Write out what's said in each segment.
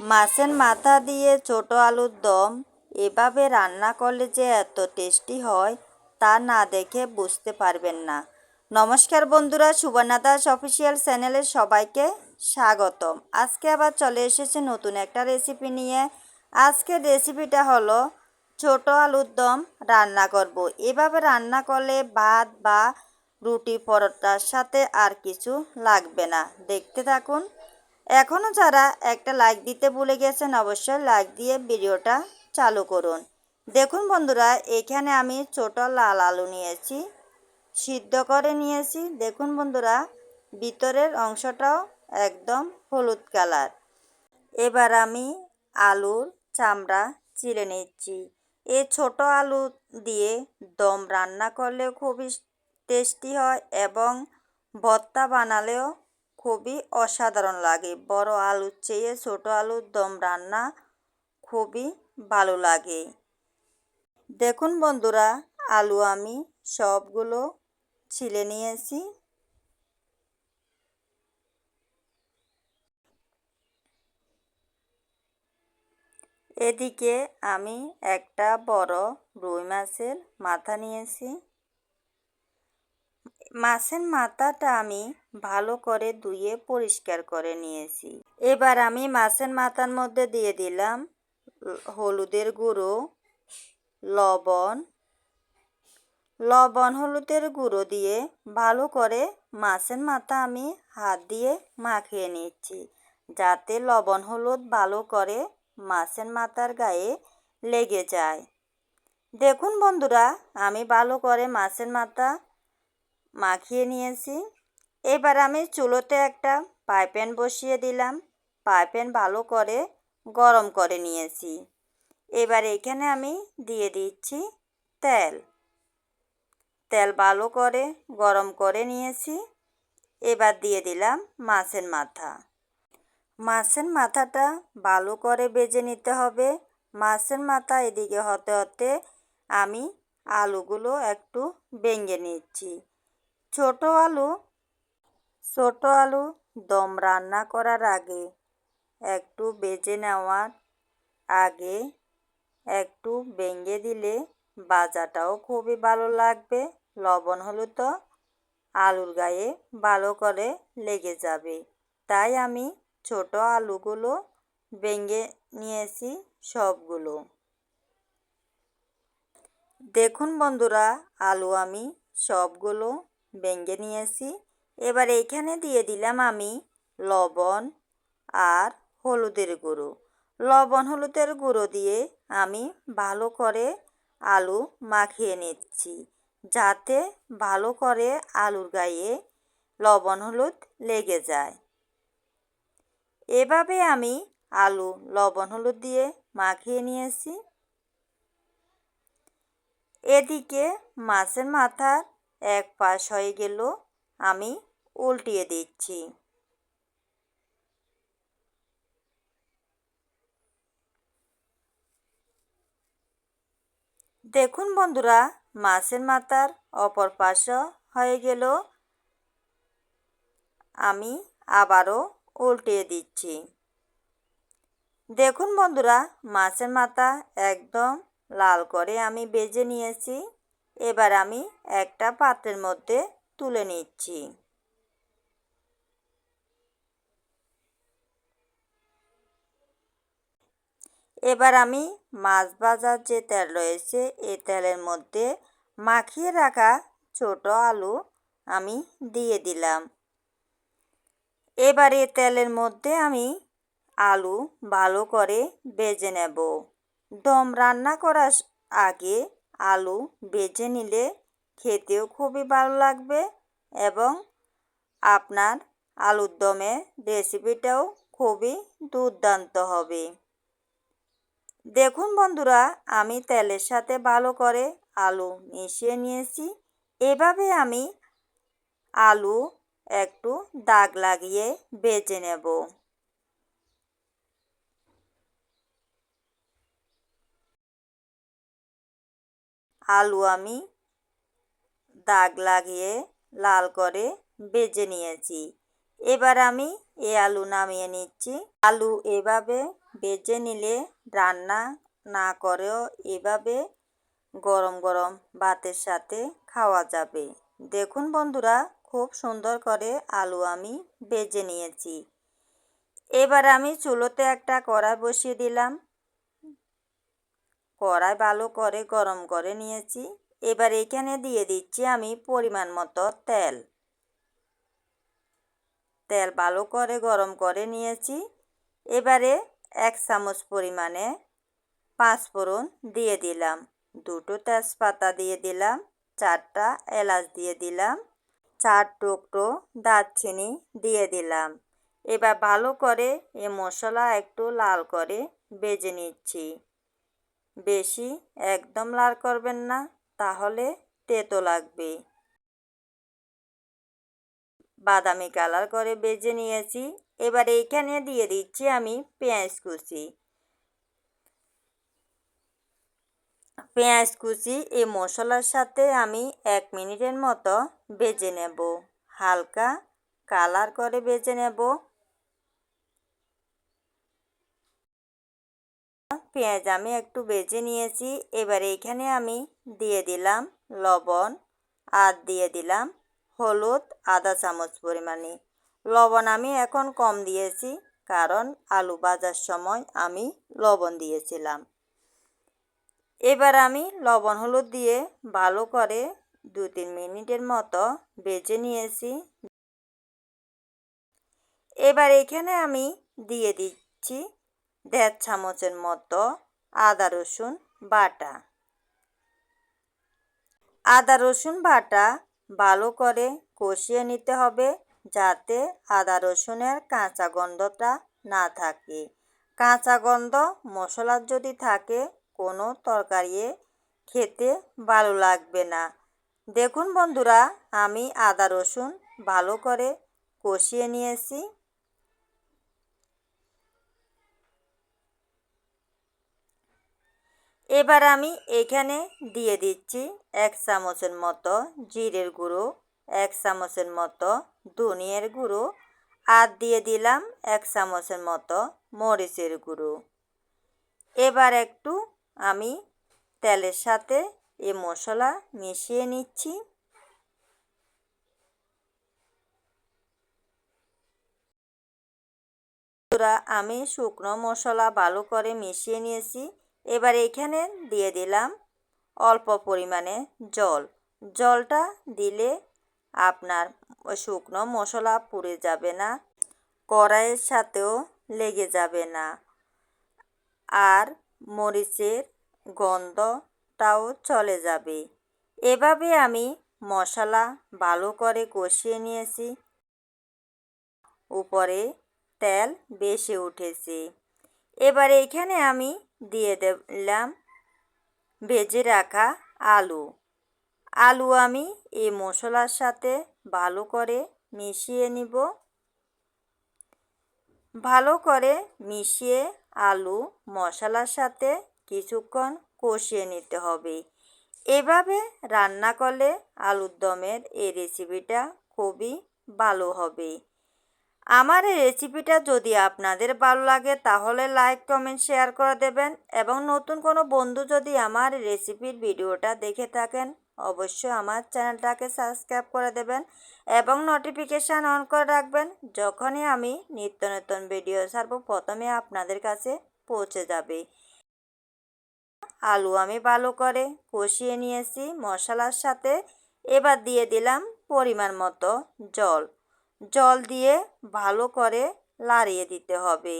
মাছের মাথা দিয়ে ছোট আলুর দম এভাবে রান্না করলে যে এত টেস্টি হয়, তা না দেখে বুঝতে পারবেন না। নমস্কার বন্ধুরা, সুবর্ণা দাস অফিসিয়াল চ্যানেলে সবাইকে স্বাগতম। আজকে আবার চলে এসেছে নতুন একটা রেসিপি নিয়ে। আজকের রেসিপিটা হলো ছোট আলুর দম রান্না করব। এভাবে রান্না করলে ভাত বা রুটি পরোটার সাথে আর কিছু লাগবে না। দেখতে থাকুন। এখনও যারা একটা লাইক দিতে ভুলে গেছেন অবশ্যই লাইক দিয়ে ভিডিওটা চালু করুন। দেখুন বন্ধুরা, এখানে আমি ছোট লাল আলু নিয়েছি, সিদ্ধ করে নিয়েছি। দেখুন বন্ধুরা, ভিতরের অংশটাও একদম হলুদ কালার। এবার আমি আলুর চামড়া চিড়ে নিচ্ছি। এই ছোট আলু দিয়ে দম রান্না করলেও খুবই টেস্টি হয় এবং ভর্তা বানালেও খুবই অসাধারণ লাগে। বড় আলুর চেয়ে ছোট আলুর দম রান্না খুবই ভালো লাগে। দেখুন বন্ধুরা, আলু আমি সবগুলো ছিলে নিয়েছি। এদিকে আমি একটা বড় রুই মাছের মাথা নিয়েছি। মাছের মাথাটা আমি ভালো করে ধুয়ে পরিষ্কার করে নিয়েছি। এবার আমি মাছের মাথার মধ্যে দিয়ে দিলাম হলুদের গুঁড়ো, লবণ। লবণ, হলুদের গুঁড়ো দিয়ে ভালো করে মাছের মাথা আমি হাত দিয়ে মাখিয়ে নিচ্ছি, যাতে লবণ, হলুদ ভালো করে মাছের মাথার গায়ে লেগে যায়। দেখুন বন্ধুরা, আমি ভালো করে মাছের মাথা মাখিয়ে নিয়েছি। এবার আমি চুলোতে একটা পাইপ্যান বসিয়ে দিলাম। পাইপ্যান ভালো করে গরম করে নিয়েছি। এবার এখানে আমি দিয়ে দিচ্ছি তেল। তেল ভালো করে গরম করে নিয়েছি। এবার দিয়ে দিলাম মাছের মাথা। মাছের মাথাটা ভালো করে বেজে নিতে হবে। মাছের মাথা এদিকে হতে হতে আমি আলুগুলো একটু ভেঙে নিচ্ছি। ছোট আলু? ছোট আলু দম রান্না করার আগে একটু বেজে নেওয়ার আগে একটু ভেঙে দিলে বাজাটাও খুবই ভালো লাগবে। লবণ, হলুদ তো আলুর গায়ে ভালো করে লেগে যাবে। তাই আমি ছোট আলুগুলো ভেঙে নিয়েছি সবগুলো। দেখুন বন্ধুরা, আলু আমি সবগুলো ভেঙে নিয়েছি। এবার এইখানে দিয়ে দিলাম আমি লবণ আর হলুদের গুঁড়ো। লবণ, হলুদের গুঁড়ো দিয়ে আমি ভালো করে আলু মাখিয়ে নিচ্ছি, যাতে ভালো করে আলুর গায়ে লবণ, হলুদ লেগে যায়। এভাবে আমি আলু, লবণ, হলুদ দিয়ে মাখিয়ে নিয়েছি। এদিকে মাছের মাথার এক পাশ হয়ে গেল, আমি উল্টিয়ে দিচ্ছি। দেখুন বন্ধুরা, মাছের মাথার অপর পাশ হয়ে গেল, আমি আবারও উল্টিয়ে দিচ্ছি। দেখুন বন্ধুরা, মাছের মাথা একদম লাল করে আমি বেজে নিয়েছি। এবার আমি একটা পাত্রের মধ্যে তুলে নিচ্ছি। এবার আমি মাছ ভাজার যে তেল রয়েছে, এই তেলের মধ্যে মাখিয়ে রাখা ছোট আলু আমি দিয়ে দিলাম। এবার এই তেলের মধ্যে আমি আলু ভালো করে বেজে নেব। দম রান্না করার আগে আলু বেজে নিলে খেতেও খুবই ভালো লাগবে এবং আপনার আলুর দমের রেসিপিটাও খুবই দুর্দান্ত হবে। দেখুন বন্ধুরা, আমি তেলের সাথে ভালো করে আলু মিশিয়ে নিয়েছি। এভাবে আমি আলু একটু দাগ লাগিয়ে বেজে নেব। আলু আমি দাগ লাগিয়ে লাল করে বেজে নিয়েছি। এবার আমি এ আলু নামিয়ে নিচ্ছি। আলু এভাবে বেজে নিলে রান্না না করেও এভাবে গরম গরম ভাতের সাথে খাওয়া যাবে। দেখুন বন্ধুরা, খুব সুন্দর করে আলু আমি বেজে নিয়েছি। এবার আমি চুলোতে একটা কড়াই বসিয়ে দিলাম। কড়াই ভালো করে গরম করে নিয়েছি। এবার এখানে দিয়ে দিচ্ছি আমি পরিমাণ মতো তেল। তেল ভালো করে গরম করে নিয়েছি। এবারে এক চামচ পরিমাণে পাঁচফোড়ন দিয়ে দিলাম। দুটো তেজপাতা দিয়ে দিলাম। চারটা এলাচ দিয়ে দিলাম। চার টুকরো দারচিনি দিয়ে দিলাম। এবার ভালো করে এ মশলা একটু লাল করে বেজে নিচ্ছি। বেশি একদম লাল করবেন না, তাহলে তেতো লাগবে। বাদামি কালার করে বেজে নিয়েছি, এবার এইখানে দিয়ে দিচ্ছি আমি পেঁয়াজ কুচি। পেঁয়াজ কুচি এই মশলার সাথে আমি এক মিনিটের মতো বেজে নেব। হালকা কালার করে বেজে নেব। পেঁয়াজ আমি একটু বেজে নিয়েছি। এবার এখানে আমি দিয়ে দিলাম লবণ আর দিয়ে দিলাম হলুদ আধা চামচ পরিমাণে। লবণ আমি এখন কম দিয়েছি কারণ আলু ভাজার সময় আমি লবণ দিয়েছিলাম। এবার আমি লবণ হলুদ দিয়ে ভালো করে দু তিন মিনিটের মতো বেজে নিয়েছি। এবার এখানে আমি দিয়ে দিচ্ছি দেড় চামচের মতো আদা, রসুন বাটা। আদা, রসুন বাটা ভালো করে কষিয়ে নিতে হবে যাতে আদা, রসুনের কাঁচা গন্ধটা না থাকে। কাঁচা গন্ধ মশলার যদি থাকে, কোনো তরকারি খেতে ভালো লাগবে না। দেখুন বন্ধুরা, আমি আদা, রসুন ভালো করে কষিয়ে নিয়েছি। এবার আমি এখানে দিয়ে দিচ্ছি এক চামচের মতো জিরের গুঁড়ো, এক চামচের মতো ধনিয়ার গুঁড়ো আর দিয়ে দিলাম এক চামচের মতো মরিচের গুঁড়ো। এবার একটু আমি তেলের সাথে এ মশলা মিশিয়ে নিচ্ছি। আমি শুকনো মশলা ভালো করে মিশিয়ে নিয়েছি। এবার এখানে দিয়ে দিলাম অল্প পরিমাণে জল। জলটা দিলে আপনার শুকনো মশলা পুড়ে যাবে না, কড়াইয়ের সাথেও লেগে যাবে না। আর মরিচের গন্ধটাও চলে যাবে। এভাবে আমি মশলা ভালো করে কষিয়ে নিয়েছি। উপরে তেল বেশি উঠেছে। এবার এখানে আমি দিয়ে দিলাম। ভেজে রাখা আলু। আলু আমি এই মশলার সাথে ভালো করে মিশিয়ে নিব। ভালো করে মিশিয়ে আলু মশলার সাথে কিছুক্ষণ কষিয়ে নিতে হবে। এভাবে রান্না করলে আলুর দমের এই রেসিপিটা খুবই ভালো হবে। আমার এই রেসিপিটা যদি আপনাদের ভালো লাগে, তাহলে লাইক কমেন্ট শেয়ার করে দেবেন এবং নতুন কোনো বন্ধু যদি আমার রেসিপির ভিডিওটা দেখে থাকেন, অবশ্যই আমার চ্যানেলটাকে সাবস্ক্রাইব করে দেবেন এবং নোটিফিকেশান অন করে রাখবেন যখনই আমি নিত্য নতুন ভিডিও ছাড়ব প্রথমে আপনাদের কাছে পৌঁছে যাবে। আলু আমি ভালো করে কষিয়ে নিয়েছি, মশলার সাথে। এবার দিয়ে দিলাম পরিমাণ মতো জল। জল দিয়ে ভালো করে লাড়িয়ে দিতে হবে।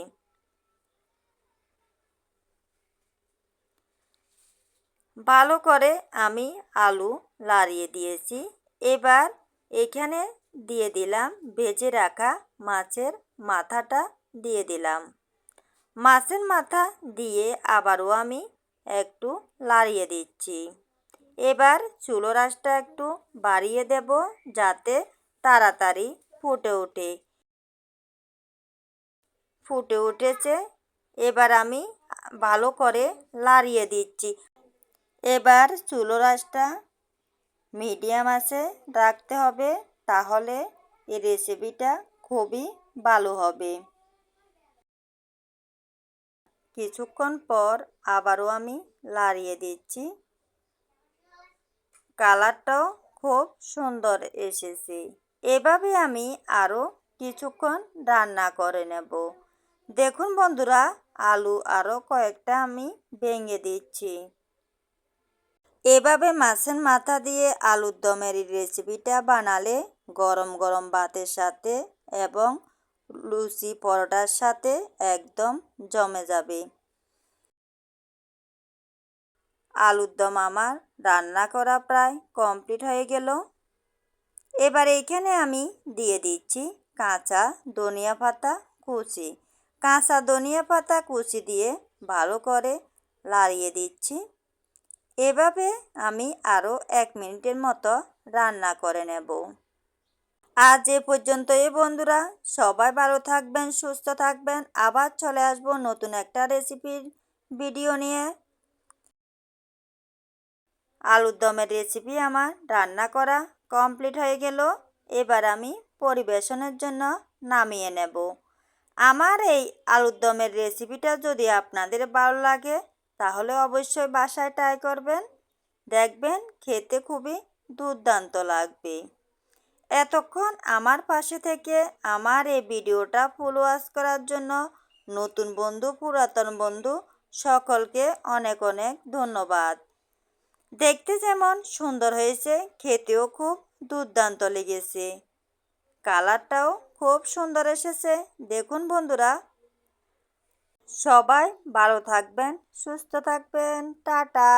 ভালো করে আমি আলু লাড়িয়ে দিয়েছি। এবার এখানে দিয়ে দিলাম ভেজে রাখা মাছের মাথাটা দিয়ে দিলাম। মাছের মাথা দিয়ে আবারও আমি একটু লাড়িয়ে দিচ্ছি। এবার চুলো রাসটা একটু বাড়িয়ে দেব যাতে তাড়াতাড়ি ফুটে ওঠে ফুটে উঠেছে, এবার আমি ভালো করে লাড়িয়ে দিচ্ছি। এবার চুলো রাসটা মিডিয়াম আছে, রাখতে হবে, তাহলে এই রেসিপিটা খুবই ভালো হবে। কিছুক্ষণ পর আবারও আমি লাড়িয়ে দিচ্ছি। কালারটাও খুব সুন্দর এসেছে। এভাবে আমি আরও কিছুক্ষণ রান্না করে নেব। দেখুন বন্ধুরা, আলু আরও কয়েকটা আমি ভেঙে দিচ্ছি। এভাবে মাছের মাথা দিয়ে আলুর দমের রেসিপিটা বানালে গরম গরম ভাতের সাথে এবং লুচি পরোটার সাথে একদম জমে যাবে। আলুর দম আমার রান্না করা প্রায় কমপ্লিট হয়ে গেল। এবার এইখানে আমি দিয়ে দিচ্ছি কাঁচা ধনিয়া পাতা কুচি। কাঁচা ধনিয়া পাতা কুচি দিয়ে ভালো করে লাড়িয়ে দিচ্ছি। এভাবে আমি আরও এক মিনিটের মতো রান্না করে নেব। আজ এ পর্যন্ত এই বন্ধুরা। সবাই ভালো থাকবেন, সুস্থ থাকবেন। আবার চলে আসব নতুন একটা রেসিপির ভিডিও নিয়ে। আলুর দমের রেসিপি আমার রান্না করা কমপ্লিট হয়ে গেল। এবার আমি পরিবেশনের জন্য নামিয়ে নেব। আমার এই আলুর দমের রেসিপিটা যদি আপনাদের ভালো লাগে, তাহলে অবশ্যই বাসায় ট্রাই করবেন। দেখবেন খেতে খুবই দুর্দান্ত লাগবে। এতক্ষণ আমার পাশে থেকে আমার এই ভিডিওটা ফুল ওয়াশ করার জন্য নতুন বন্ধু, পুরাতন বন্ধু সকলকে অনেক অনেক ধন্যবাদ। দেখতে যেমন সুন্দর হয়েছে, খেতেও খুব দুর্দান্ত লেগেছে। কালারটাও খুব সুন্দর এসেছে। দেখুন বন্ধুরা। সবাই ভালো থাকবেন, সুস্থ থাকবেন। টাটা।